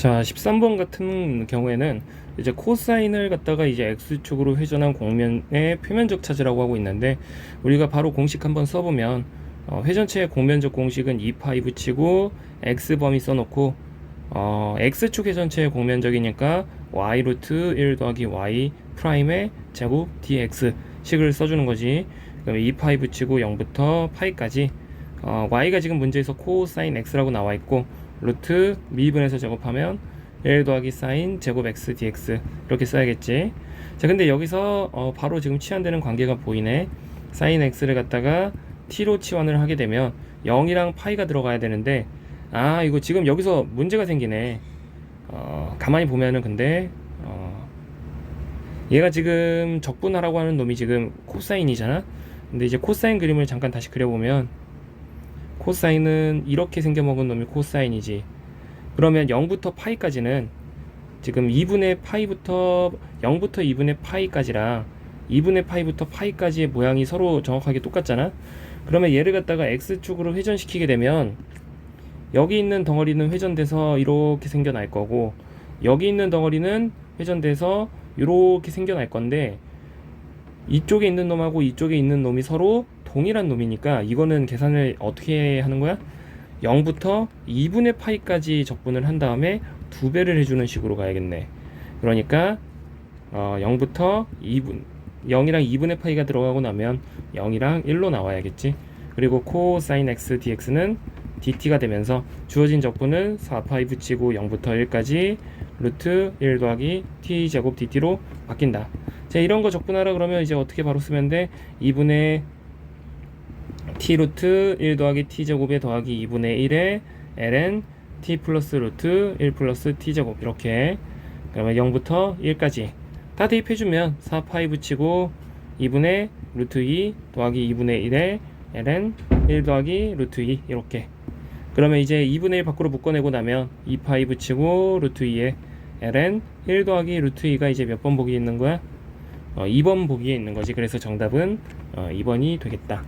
자, 13번 같은 경우에는 이제 코사인을 갖다가 이제 x축으로 회전한 공면의 표면적 찾으라고 하고 있는데 우리가 바로 공식 한번 써보면 어, 회전체의 공면적 공식은 2파이 붙이고 x 범위 써놓고 어, x축 회전체의 공면적이니까 y 루트 1 더하기 y 프라임의 제곱 dx 식을 써주는 거지. 그럼 2파이 붙이고 0부터 파이까지 어, y가 지금 문제에서 코사인 x라고 나와 있고 루트 미분해서 제곱하면 1 더하기 사인 제곱 x dx 이렇게 써야겠지. 자, 근데 여기서 어, 바로 지금 치환되는 관계가 보이네. 사인 x를 갖다가 t로 치환을 하게 되면 0이랑 파이가 들어가야 되는데 아 이거 지금 여기서 문제가 생기네. 어, 가만히 보면은 근데 어, 얘가 지금 적분하라고 하는 놈이 지금 코사인이잖아. 근데 이제 코사인 그림을 잠깐 다시 그려보면 코사인은 이렇게 생겨먹은 놈이 코사인이지. 그러면 0부터 파이까지는 지금 2분의 파이부터 0부터 2분의 파이까지랑 2분의 파이부터 파이까지의 모양이 서로 정확하게 똑같잖아. 그러면 얘를 갖다가 x축으로 회전시키게 되면 여기 있는 덩어리는 회전돼서 이렇게 생겨날 거고 여기 있는 덩어리는 회전돼서 이렇게 생겨날 건데 이쪽에 있는 놈하고 이쪽에 있는 놈이 서로 동일한 놈이니까 이거는 계산을 어떻게 하는 거야? 0부터 2분의 파이까지 적분을 한 다음에 두 배를 해주는 식으로 가야겠네. 그러니까 어, 0부터 2분 0이랑 2분의 파이가 들어가고 나면 0이랑 1로 나와야겠지. 그리고 코사인 x dx는 dt가 되면서 주어진 적분은 4파이 붙이고 0부터 1까지 루트 1 더하기 t 제곱 dt로 바뀐다. 자 이런 거 적분하라 그러면 이제 어떻게 바로 쓰면 돼? 2분의 t 루트 1 더하기 t 제곱에 더하기 2분의 1에 ln t 플러스 루트 1 플러스 t 제곱 이렇게 그러면 0부터 1까지 다 대입해주면 4 파이 붙이고 2분의 루트 2 더하기 2분의 1에 ln 1 더하기 루트 2 이렇게 그러면 이제 2분의 1 밖으로 묶어내고 나면 2 파이 붙이고 루트 2에 ln 1 더하기 루트 2가 이제 몇 번 보기에 있는 거야? 어, 2번 보기에 있는 거지. 그래서 정답은 어, 2번이 되겠다.